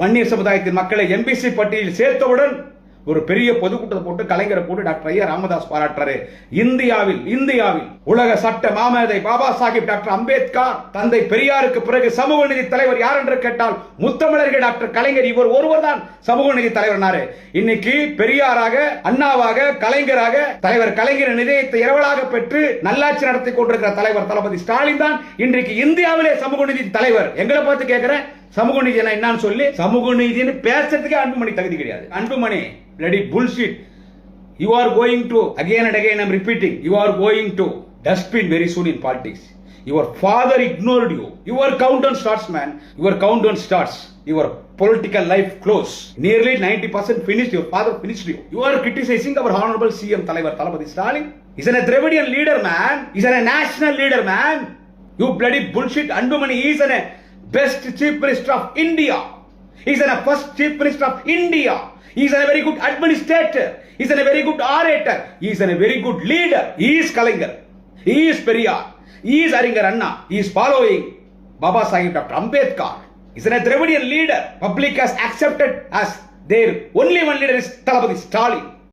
வன்னியர் சமுதாயத்தின் மக்களை எம்பிசி பட்டியலில் சேர்த்தவுடன் ஒரு பெரிய பொதுக்கூட்டத்தை போட்டு கலைஞரை போட்டு டாக்டர் ஐயா ராமதாஸ் பாராட்டுறாரு. இந்தியாவில் இந்தியாவில் உலக சட்ட மாமேதை பாபா சாஹிப் டாக்டர் அம்பேத்கர் தந்தை பெரியாருக்கு பிறகு சமூக நிதி தலைவர் யார் என்று கேட்டால் முத்தமிழர்கள் டாக்டர் கலைஞர். இவர் ஒருவர் தான் சமூக நிதி தலைவர்னாரு இன்னைக்கு பெரியாராக அண்ணாவாக கலைஞராக தலைவர் கலைஞர் இதயத்தை இரவலாக பெற்று நல்லாட்சி நடத்தி கொண்டிருக்கிற தலைவர் தளபதி ஸ்டாலின் தான் இன்றைக்கு இந்தியாவிலே சமூக நிதி தலைவர். எங்களை பார்த்து கேட்கிறேன். சமூக நீதினா என்னன்னு சொல்லி சமூக நீதினு பேசுறதுக்கே அன்புமணி தகுதி கிடையாது Anbumani ready bullshit you are going to again and again I'm repeating you are going to dustbin very soon in politics your father ignored you your count down starts man your count down starts your political life close nearly ninety percent finish your father finish you you are criticising our honourable CM தலைவர் தளபதி Stalin is an Dravidian leader man is an national leader man you bloody bullshit Anbumani is an best chief minister of India. He's a first chief minister of India. He's a very good administrator. He's a very good orator. He's a very good leader. He is Kalingar. He is Periyar. He is Aringer Anna. He is following Baba Sahib Dr. Ambedkar. He's a Dravidian leader. Public has accepted as their only one leader is Talapati Stalin.